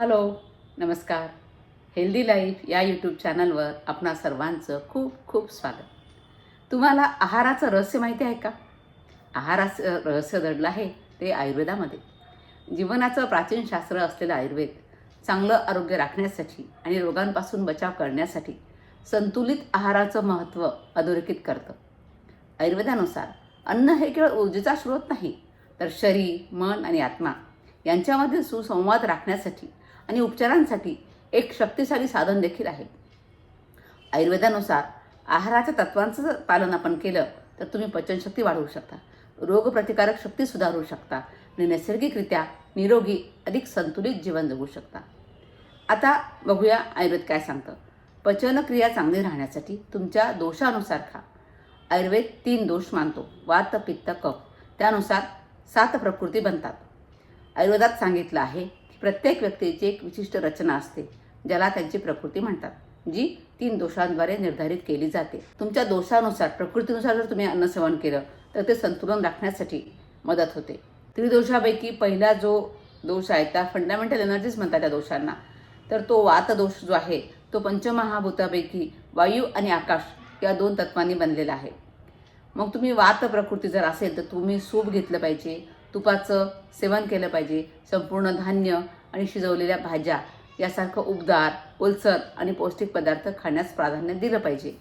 Hello नमस्कार. Healthy life या YouTube चॅनलवर आपणा सर्वांचं खूप खूप स्वागत. तुम्हाला आहाराचं रहस्य माहिती आहे का? आहाराचं रहस्य दडलं आहे ते आयुर्वेदामध्ये. जीवनाचं प्राचीन शास्त्र असलेलं आयुर्वेद चांगलं आरोग्य राखण्यासाठी आणि रोगांपासून बचाव करण्यासाठी संतुलित आहाराचं महत्त्व अधोरेखित करतं. आयुर्वेदानुसार अन्न हे केवळ ऊर्जेचा स्रोत नाही तर शरीर मन आणि आत्मा यांच्यामध्ये सुसंवाद राखण्यासाठी आणि उपचारांसाठी एक शक्तिशाली साधन देखील आहे. आयुर्वेदानुसार आहाराच्या तत्वांचं जर पालन आपण केलं तर तुम्ही पचनशक्ती वाढवू शकता रोगप्रतिकारक शक्ती सुधारू शकता आणि नैसर्गिकरित्या निरोगी अधिक संतुलित जीवन जगू शकता. आता बघूया आयुर्वेद काय सांगतं. पचनक्रिया चांगली राहण्यासाठी तुमच्या दोषानुसार खा. आयुर्वेद तीन दोष मानतो वात पित्त कफ त्यानुसार सात प्रकृती बनतात. आयुर्वेदात सांगितलं आहे प्रत्येक व्यक्तीची एक विशिष्ट रचना असते ज्याला त्यांची प्रकृती म्हणतात जी तीन दोषांद्वारे निर्धारित केली जाते. तुमच्या दोषानुसार प्रकृतीनुसार जर तुम्ही अन्न सेवन केलं तर ते संतुलन राखण्यासाठी मदत होते. त्रिदोषापैकी पहिला जो दोष आहे त्या फंडामेंटल एनर्जीज म्हणतात त्या दोषांना. तर तो वात दोष जो आहे तो पंचमहाभूतापैकी वायू आणि आकाश या दोन तत्वांनी बनलेला आहे. मग तुम्ही वात प्रकृती जर असेल तर तुम्ही सूप घेतलं पाहिजे तुपाचं सेवन केलं पाहिजे. संपूर्ण धान्य आणि शिजवलेल्या भाज्या यासारखं उबदार ओलसर आणि पौष्टिक पदार्थ खाण्यास प्राधान्य दिलं पाहिजे.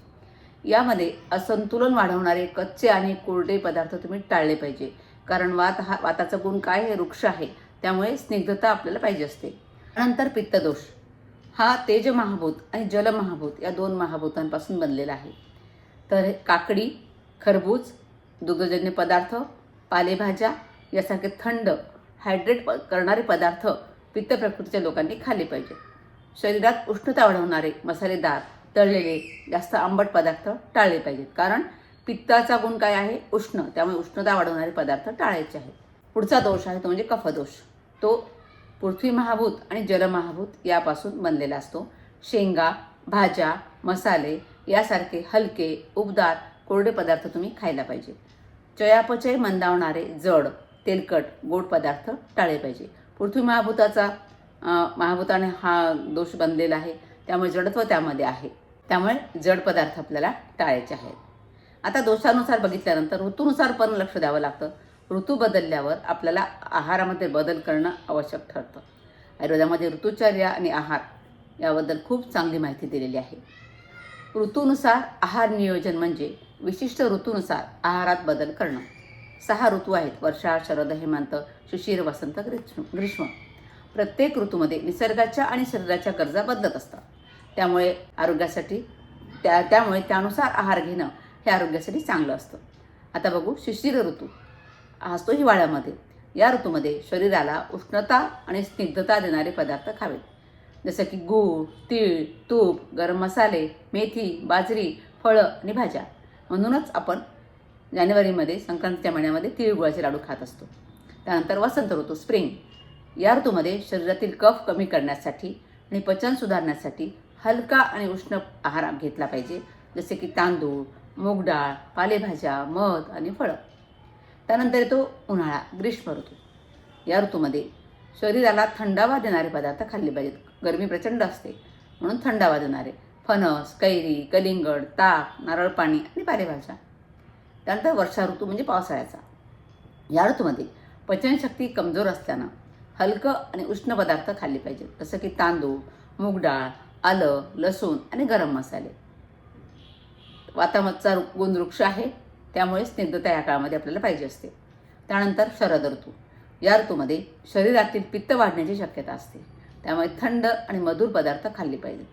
यामध्ये असंतुलन वाढवणारे कच्चे आणि कोरडे पदार्थ तुम्ही टाळले पाहिजे. कारण वात हा वाताचा गुण काय हे वृक्ष आहे त्यामुळे स्निग्धता आपल्याला पाहिजे असते. नंतर पित्तदोष. हा तेज महाभूत आणि जल महाभूत या दोन महाभूतांपासून बनलेला आहे. तर काकडी खरबूज दुग्धजन्य पदार्थ पालेभाज्या यासारखे थंड हायड्रेट प करणारे पदार्थ पित्त प्रकृतीच्या लोकांनी खाल्ले पाहिजे. शरीरात उष्णता वाढवणारे मसालेदार तळलेले जास्त आंबट पदार्थ टाळले पाहिजेत. कारण पित्ताचा गुण काय आहे? उष्ण. त्यामुळे उष्णता वाढवणारे पदार्थ टाळायचे आहेत. पुढचा दोष आहे तो म्हणजे कफदोष. तो पृथ्वी महाभूत आणि जलमहाभूत यापासून बनलेला असतो. शेंगा भाज्या मसाले यासारखे हलके उबदार कोरडे पदार्थ तुम्ही खायला पाहिजे चयापचय मंदावणारे जड तेलकट गोड पदार्थ टाळले पाहिजे. पृथ्वी महाभूताचा महाभूताने हा दोष बनलेला आहे. त्यामुळे जडत्व त्यामध्ये आहे. त्यामुळे जड पदार्थ आपल्याला टाळायचे आहेत. आता दोषानुसार बघितल्यानंतर ऋतूनुसार पण लक्ष द्यावं लागतं. ऋतू बदलल्यावर आपल्याला आहारामध्ये बदल करणं आवश्यक ठरतं. आयुर्वेदामध्ये ऋतुचर्या आणि आहार याबद्दल खूप चांगली माहिती दिलेली आहे. ऋतूनुसार आहार नियोजन म्हणजे विशिष्ट ऋतूनुसार आहारात बदल करणं. सहा ऋतू आहेत. वर्षा शरद हेमंत शिशिर वसंत ग्रीष्म ग्रीष्म. प्रत्येक ऋतूमध्ये निसर्गाच्या आणि शरीराच्या गरजा बदलत असतात. त्यामुळे आरोग्यासाठी त्या त्यामुळे त्यानुसार आहार घेणं हे आरोग्यासाठी चांगलं असतं. आता बघू शिशिर ऋतू. असतो हिवाळ्यामध्ये. या ऋतूमध्ये शरीराला उष्णता आणि स्निग्धता देणारे पदार्थ खावेत. जसं की गूळ तीळ तूप गरम मसाले मेथी बाजरी फळं आणि भाज्या. म्हणूनच आपण जानेवारीमध्ये संक्रांतीच्या महिन्यामध्ये तिळगुळाचे लाडू खात असतो. त्यानंतर वसंत ऋतू स्प्रिंग. या ऋतूमध्ये शरीरातील कफ कमी करण्यासाठी आणि पचन सुधारण्यासाठी हलका आणि उष्ण आहार घेतला पाहिजे. जसे की तांदूळ मूग डाळ पालेभाज्या मध आणि फळं. त्यानंतर येतो उन्हाळा ग्रीष्म ऋतू. या ऋतूमध्ये शरीराला थंडावा देणारे पदार्थ खाल्ले पाहिजेत. गरमी प्रचंड असते म्हणून थंडावा देणारे फणस कैरी कलिंगड ताक नारळ पाणी आणि पालेभाज्या. त्यानंतर वर्षा ऋतू म्हणजे पावसाळ्याचा. या ऋतूमध्ये पचनशक्ती कमजोर असल्यानं हलकं आणि उष्ण पदार्थ खाल्ले पाहिजेत. जसं की तांदूळ मूग डाळ आलं लसूण आणि गरम मसाले. वातामतचा गुण वृक्ष आहे. त्यामुळे स्निग्धता या काळामध्ये आपल्याला पाहिजे असते. त्यानंतर शरद ऋतू. या ऋतूमध्ये शरीरातील पित्त वाढण्याची शक्यता असते. त्यामुळे थंड आणि मधुर पदार्थ खाल्ले पाहिजेत.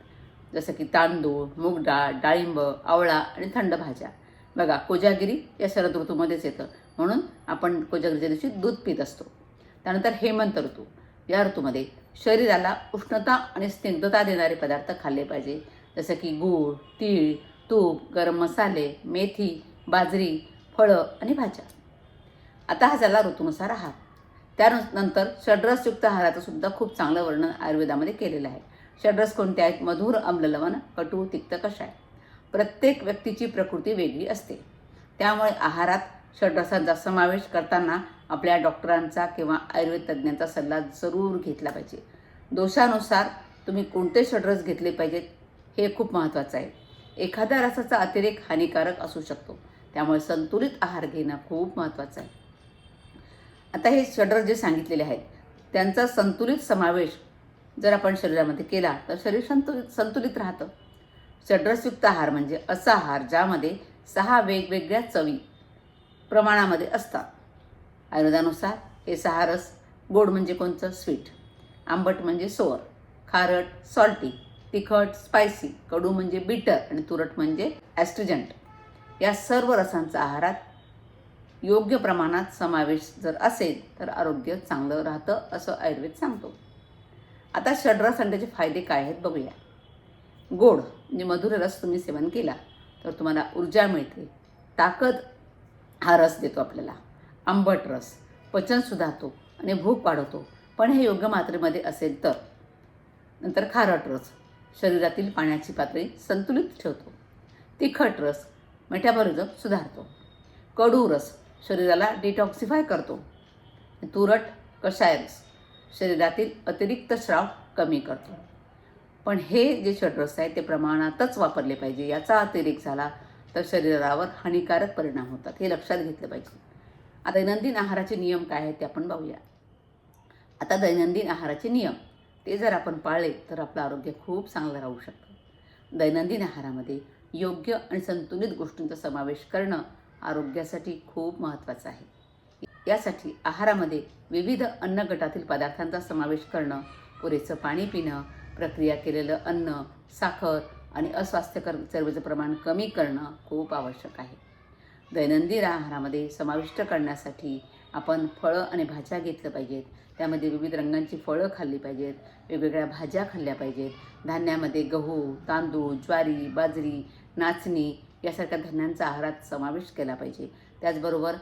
जसं की तांदूळ मूग डाळ डाळिंब आवळा आणि थंड भाज्या. बघा कोजागिरी या शरद ऋतूमध्येच येतं. म्हणून आपण कोजागिरीच्या दिवशी दूध पित असतो. त्यानंतर हेमंत ऋतू. या ऋतूमध्ये शरीराला उष्णता आणि स्निग्धता देणारे पदार्थ खाल्ले पाहिजे. जसं की गूळ तीळ तूप गरम मसाले मेथी बाजरी फळं आणि भाज्या. आता हा झाला ऋतूनुसार आहार. त्यानंतर षड्रसयुक्त आहाराचं सुद्धा खूप चांगलं वर्णन आयुर्वेदामध्ये केलेलं आहे. षड्रस कोणते आहेत? मधुर आम्ललवण कटू तिक्त कषाय. प्रत्येक व्यक्तीची प्रकृती वेगळी असते. त्यामुळे आहारात षड्रसांचा समावेश करताना आपल्या डॉक्टरांचा किंवा आयुर्वेद तज्ज्ञांचा सल्ला जरूर घेतला पाहिजे. दोषानुसार तुम्ही कोणते षड्रस घेतले पाहिजेत हे खूप महत्त्वाचं आहे. एखाद्या रसाचा अतिरेक हानिकारक असू शकतो. त्यामुळे संतुलित आहार घेणं खूप महत्त्वाचं आहे. आता हे षड्रस जे सांगितलेले आहेत त्यांचा संतुलित समावेश जर आपण शरीरामध्ये केला तर शरीर संतुलित संतुलित राहतं. षड्रसयुक्त आहार म्हणजे असा आहार ज्यामध्ये सहा वेगवेगळ्या चवी प्रमाणामध्ये असतात. आयुर्वेदानुसार हे सहा रस गोड म्हणजे कोणतं? स्वीट. आंबट म्हणजे सोअर. खारट सॉल्टी. तिखट स्पायसी. कडू म्हणजे बिटर आणि तुरट म्हणजे ॲस्ट्रिजंट. या सर्व रसांचा आहारात योग्य प्रमाणात समावेश जर असेल तर आरोग्य चांगलं राहतं असं आयुर्वेद सांगतो. आता षड्रस अंड्याचे फायदे काय आहेत बघूया. गोड. म्हणजे मधुर रस तुम्ही सेवन केला तर तुम्हाला ऊर्जा मिळते. ताकद हा रस देतो आपल्याला. आंबट रस. पचन सुधारतो आणि भूक वाढवतो. पण हे योग्य मात्रेमध्ये असेल तर. नंतर खारट रस. शरीरातील पाण्याची पातळी संतुलित ठेवतो. तिखट रस. मेटाबॉलिझम सुधारतो. कडू रस. शरीराला डिटॉक्सिफाय करतो. तुरट कषाय रस. शरीरातील अतिरिक्त स्राव कमी करतो. पण हे जे षड्रस आहे ते प्रमाणातच वापरले पाहिजे. याचा अतिरेक झाला तर शरीरावर हानिकारक परिणाम होतात. हे लक्षात घेतलं पाहिजे. आता दैनंदिन आहाराचे नियम काय आहेत ते आपण पाहूया आता दैनंदिन आहाराचे नियम. ते जर आपण पाळले तर आपलं आरोग्य खूप चांगलं राहू शकतं. दैनंदिन आहारामध्ये योग्य आणि संतुलित गोष्टींचा समावेश करणं आरोग्यासाठी खूप महत्त्वाचं आहे. यासाठी आहारामध्ये विविध अन्न गटातील पदार्थांचा समावेश करणं पुरेसं पाणी पिणं प्रक्रिया केलेलं अन्न साखर आणि अस्वास्थ्यकर चरबीचं प्रमाण कमी करणं खूप आवश्यक आहे. दैनंदिन आहारामध्ये समाविष्ट करण्यासाठी आपण फळं आणि भाज्या घेतलं पाहिजेत. त्यामध्ये विविध रंगांची फळं खाल्ली पाहिजेत. वेगवेगळ्या भाज्या खाल्ल्या पाहिजेत. धान्यामध्ये गहू तांदूळ ज्वारी बाजरी नाचणी यासारख्या धान्यांचा आहारात समावेश केला पाहिजे. त्याचबरोबर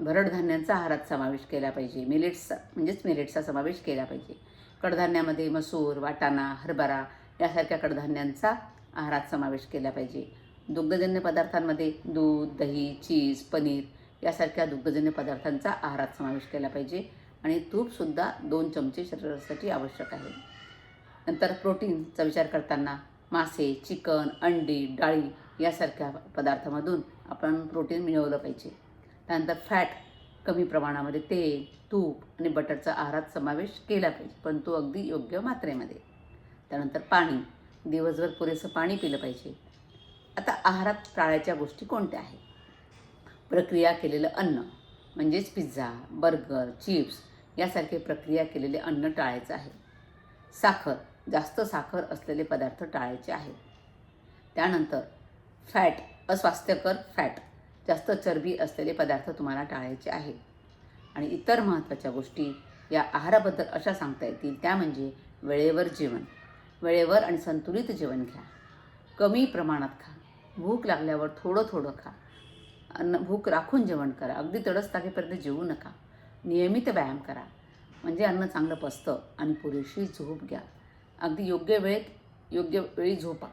भरड धान्यांचा आहारात समावेश केला पाहिजे. मिलेट्सचा म्हणजेच मिलेट्सचा समावेश केला पाहिजे. कडधान्यामध्ये मसूर वाटाणा हरभरा यासारख्या कडधान्यांचा आहारात समावेश केला पाहिजे. दुग्धजन्य पदार्थांमध्ये दूध दही चीज पनीर यासारख्या दुग्धजन्य पदार्थांचा आहारात समावेश केला पाहिजे आणि तूपसुद्धा दोन चमचे शरीरासाठी आवश्यक आहे. नंतर प्रोटीनचा विचार करताना मासे चिकन अंडी डाळी यासारख्या पदार्थामधून आपण प्रोटीन मिळवलं पाहिजे. त्यानंतर फॅट कमी प्रमाणामध्ये तेल तूप आणि बटरचा आहारात समावेश केला पाहिजे पण तो अगदी योग्य मात्रेमध्ये. त्यानंतर पाणी. दिवसभर पुरेसं पाणी पिलं पाहिजे. आता आहारात टाळायच्या गोष्टी कोणत्या आहेत? प्रक्रिया केलेलं अन्न म्हणजेच पिझ्झा बर्गर चिप्स यासारखे प्रक्रिया केलेले अन्न टाळायचं आहे. साखर. जास्त साखर असलेले पदार्थ टाळायचे आहेत. त्यानंतर फॅट अस्वास्थ्यकर फॅट. जास्त चरबी असलेले पदार्थ तुम्हाला टाळायचे आहेत. आणि इतर महत्त्वाच्या गोष्टी या आहाराबद्दल अशा सांगता येतील. त्या म्हणजे वेळेवर जेवण. वेळेवर आणि संतुलित जेवण घ्या. कमी प्रमाणात खा. भूक लागल्यावर थोडं थोडं खा. अन्न भूक राखून जेवण करा. अगदी तडस टाकेपर्यंत जेवू नका. नियमित व्यायाम करा. म्हणजे अन्न चांगलं पचतं आणि पुरेशी झोप घ्या. अगदी योग्य वेळेत योग्य वेळी झोपा.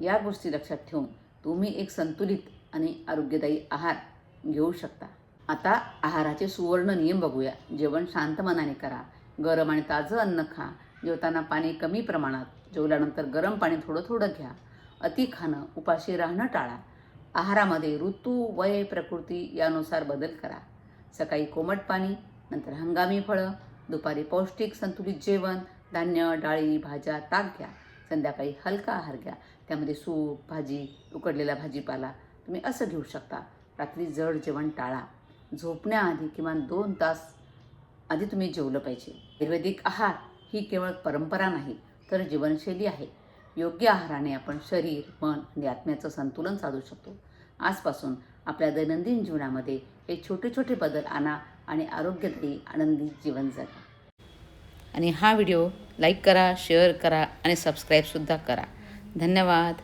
या गोष्टी लक्षात ठेवून तुम्ही एक संतुलित आणि आरोग्यदायी आहार घेऊ शकता. आता आहाराचे सुवर्ण नियम बघूया. जेवण शांत मनाने करा. गरम आणि ताजं अन्न खा. जेवताना पाणी कमी प्रमाणात. जेवल्यानंतर गरम पाणी थोडं थोडं घ्या. अति खाणं उपाशी राहणं टाळा. आहारामध्ये ऋतू वय प्रकृती यानुसार बदल करा. सकाळी कोमट पाणी नंतर हंगामी फळं दुपारी पौष्टिक संतुलित जेवण धान्य डाळी भाज्या ताक घ्या. संध्याकाळी हलका आहार घ्या. त्यामध्ये सूप भाजी उकडलेला भाजीपाला तुम्ही असं घेऊ शकता. रात्री जड जेवण टाळा. झोपण्याआधी किमान दोन तास आधी तुम्ही जेवलं पाहिजे. आयुर्वेदिक आहार ही केवळ परंपरा नाही तर जीवनशैली आहे. योग्य आहाराने आपण शरीर मन आणि आत्म्याचं संतुलन साधू शकतो. आजपासून आपल्या दैनंदिन जीवनामध्ये हे छोटे छोटे बदल आणा आणि आरोग्यदायी आनंदी जीवन जगा. आणि हा व्हिडिओ लाईक करा शेअर करा आणि सबस्क्राईबसुद्धा करा. धन्यवाद.